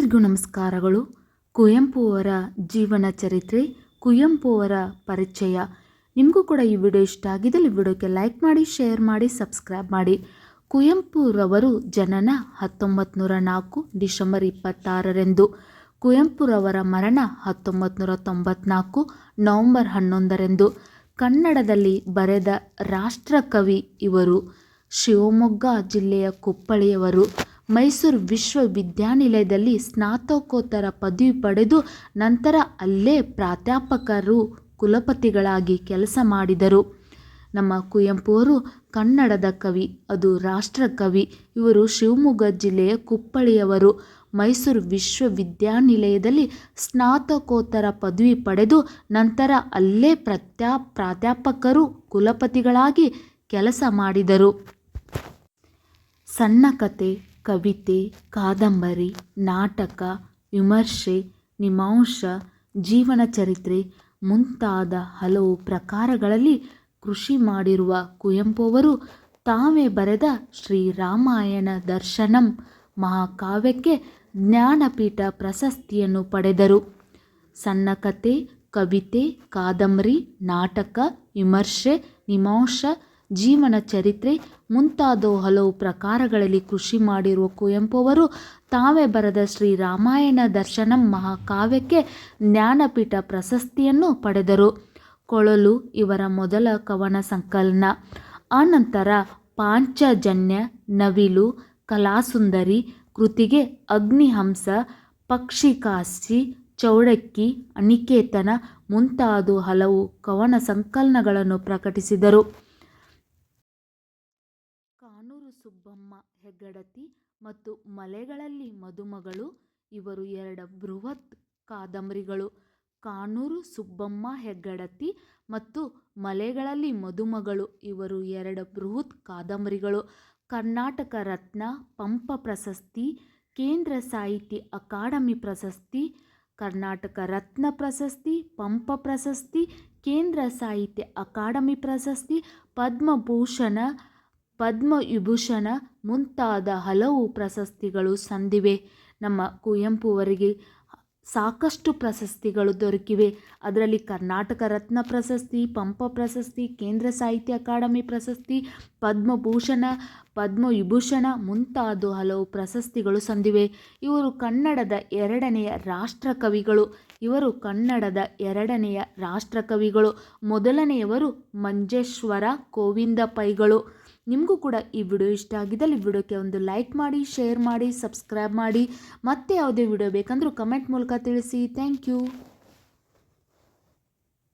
ಎಲ್ಲರಿಗೂ ನಮಸ್ಕಾರಗಳು. ಕುವೆಂಪು ಅವರ ಜೀವನ ಚರಿತ್ರೆ ಕುವೆಂಪು ಅವರ ಪರಿಚಯ. ನಿಮಗೂ ಕೂಡ ಈ ವಿಡಿಯೋ ಇಷ್ಟ ಆಗಿದ್ದಲ್ಲಿ ವಿಡಿಯೋಕ್ಕೆ ಲೈಕ್ ಮಾಡಿ, ಶೇರ್ ಮಾಡಿ, ಸಬ್ಸ್ಕ್ರೈಬ್ ಮಾಡಿ. ಕುವೆಂಪುರವರು ಜನನ ಹತ್ತೊಂಬತ್ತು ನೂರ ನಾಲ್ಕು ಡಿಸೆಂಬರ್ ಇಪ್ಪತ್ತಾರರೆಂದು. ಕುವೆಂಪುರವರ ಮರಣ ಹತ್ತೊಂಬತ್ತು ನೂರ ತೊಂಬತ್ನಾಲ್ಕು ನವೆಂಬರ್ ಹನ್ನೊಂದರೆಂದು. ಕನ್ನಡದಲ್ಲಿ ಬರೆದ ರಾಷ್ಟ್ರಕವಿ ಇವರು. ಶಿವಮೊಗ್ಗ ಜಿಲ್ಲೆಯ ಕುಪ್ಪಳಿಯವರು. ಮೈಸೂರು ವಿಶ್ವವಿದ್ಯಾನಿಲಯದಲ್ಲಿ ಸ್ನಾತಕೋತ್ತರ ಪದವಿ ಪಡೆದು ನಂತರ ಅಲ್ಲೇ ಪ್ರಾಧ್ಯಾಪಕರು ಕುಲಪತಿಗಳಾಗಿ ಕೆಲಸ ಮಾಡಿದರು. ನಮ್ಮ ಕುವೆಂಪು ಅವರು ಕನ್ನಡದ ಕವಿ, ಅದು ರಾಷ್ಟ್ರಕವಿ ಇವರು ಶಿವಮೊಗ್ಗ ಜಿಲ್ಲೆಯ ಕುಪ್ಪಳಿಯವರು ಮೈಸೂರು ವಿಶ್ವವಿದ್ಯಾನಿಲಯದಲ್ಲಿ ಸ್ನಾತಕೋತ್ತರ ಪದವಿ ಪಡೆದು ನಂತರ ಅಲ್ಲೇ ಪ್ರತ್ಯಾ, ಪ್ರಾಧ್ಯಾಪಕರು ಕುಲಪತಿಗಳಾಗಿ ಕೆಲಸ ಮಾಡಿದರು. ಸಣ್ಣ ಕತೆ. ಕವಿತೆ, ಕಾದಂಬರಿ, ನಾಟಕ, ವಿಮರ್ಶೆ ನಿಮಾಂಶ ಜೀವನ ಚರಿತ್ರೆ ಮುಂತಾದ ಹಲವು ಪ್ರಕಾರಗಳಲ್ಲಿ ಕೃಷಿ ಮಾಡಿರುವ ಕುವೆಂಪು ಅವರು ತಾವೇ ಬರೆದ ಶ್ರೀರಾಮಾಯಣ ದರ್ಶನಂ ಮಹಾಕಾವ್ಯಕ್ಕೆ ಜ್ಞಾನಪೀಠ ಪ್ರಶಸ್ತಿಯನ್ನು ಪಡೆದರು. ಸಣ್ಣ ಕತೆ, ಕವಿತೆ, ಕಾದಂಬರಿ, ನಾಟಕ, ವಿಮರ್ಶೆ ನಿಮಾಂಶ ಜೀವನ ಚರಿತ್ರೆ ಮುಂತಾದ ಹಲವು ಪ್ರಕಾರಗಳಲ್ಲಿ ಕೃಷಿ ಮಾಡಿರುವ ಕುವೆಂಪು ಅವರು ತಾವೇ ಬರೆದ ಶ್ರೀರಾಮಾಯಣ ದರ್ಶನಂ ಮಹಾಕಾವ್ಯಕ್ಕೆ ಜ್ಞಾನಪೀಠ ಪ್ರಶಸ್ತಿಯನ್ನು ಪಡೆದರು. ಕೊಳಲು ಇವರ ಮೊದಲ ಕವನ ಸಂಕಲನ. ಆನಂತರ ಪಾಂಚಜನ್ಯ, ನವಿಲು, ಕಲಾಸುಂದರಿ, ಕೃತಿಗೆ ಅಗ್ನಿಹಂಸ ಪಕ್ಷಿಕಾಸಿ ಚೌಡಕ್ಕಿ, ಅನಿಕೇತನ ಮುಂತಾದ ಹಲವು ಕವನ ಸಂಕಲನಗಳನ್ನು ಪ್ರಕಟಿಸಿದರು. ಕಾನೂರು ಸುಬ್ಬಮ್ಮ ಹೆಗ್ಗಡತಿ ಮತ್ತು ಮಲೆಗಳಲ್ಲಿ ಮದುಮಗಳು. ಇವರು ಎರಡು ಬೃಹತ್ ಕಾದಂಬರಿಗಳು. ಕಾನೂರು ಸುಬ್ಬಮ್ಮ ಹೆಗ್ಗಡತಿ ಮತ್ತು ಮಲೆಗಳಲ್ಲಿ ಮದುಮಗಳು. ಇವರು ಎರಡು ಬೃಹತ್ ಕಾದಂಬರಿಗಳು. ಕರ್ನಾಟಕ ರತ್ನ, ಪಂಪ ಪ್ರಶಸ್ತಿ, ಕೇಂದ್ರ ಸಾಹಿತ್ಯ ಅಕಾಡೆಮಿ ಪ್ರಶಸ್ತಿ, ಕರ್ನಾಟಕ ರತ್ನ ಪ್ರಶಸ್ತಿ, ಪಂಪ ಪ್ರಶಸ್ತಿ, ಕೇಂದ್ರ ಸಾಹಿತ್ಯ ಅಕಾಡೆಮಿ ಪ್ರಶಸ್ತಿ, ಪದ್ಮಭೂಷಣ ಪದ್ಮವಿಭೂಷಣ ಮುಂತಾದ ಹಲವು ಪ್ರಶಸ್ತಿಗಳು ಸಂದಿವೆ. ನಮ್ಮ ಕುವೆಂಪುವರಿಗೆ ಸಾಕಷ್ಟು ಪ್ರಶಸ್ತಿಗಳು ದೊರಕಿವೆ. ಅದರಲ್ಲಿ ಕರ್ನಾಟಕ ರತ್ನ ಪ್ರಶಸ್ತಿ, ಪಂಪ ಪ್ರಶಸ್ತಿ, ಕೇಂದ್ರ ಸಾಹಿತ್ಯ ಅಕಾಡೆಮಿ ಪ್ರಶಸ್ತಿ, ಪದ್ಮಭೂಷಣ, ಪದ್ಮವಿಭೂಷಣ ಮುಂತಾದ ಹಲವು ಪ್ರಶಸ್ತಿಗಳು ಸಂದಿವೆ. ಇವರು ಕನ್ನಡದ ಎರಡನೆಯ ರಾಷ್ಟ್ರಕವಿಗಳು. ಇವರು ಕನ್ನಡದ ಎರಡನೆಯ ರಾಷ್ಟ್ರಕವಿಗಳು. ಮೊದಲನೆಯವರು ಮಂಜೇಶ್ವರ ಗೋವಿಂದ ಪೈಗಳು. ನಿಮಗೂ ಕೂಡ ಈ ವಿಡಿಯೋ ಇಷ್ಟ ಆಗಿದ್ದಲ್ಲಿ ವಿಡಿಯೋಕ್ಕೆ ಒಂದು ಲೈಕ್ ಮಾಡಿ, ಶೇರ್ ಮಾಡಿ, ಸಬ್ಸ್ಕ್ರೈಬ್ ಮಾಡಿ, ಮತ್ತೆ ಯಾವುದೇ ವಿಡಿಯೋ ಬೇಕಂದರೂ ಕಮೆಂಟ್ ಮೂಲಕ ತಿಳಿಸಿ. Thank you.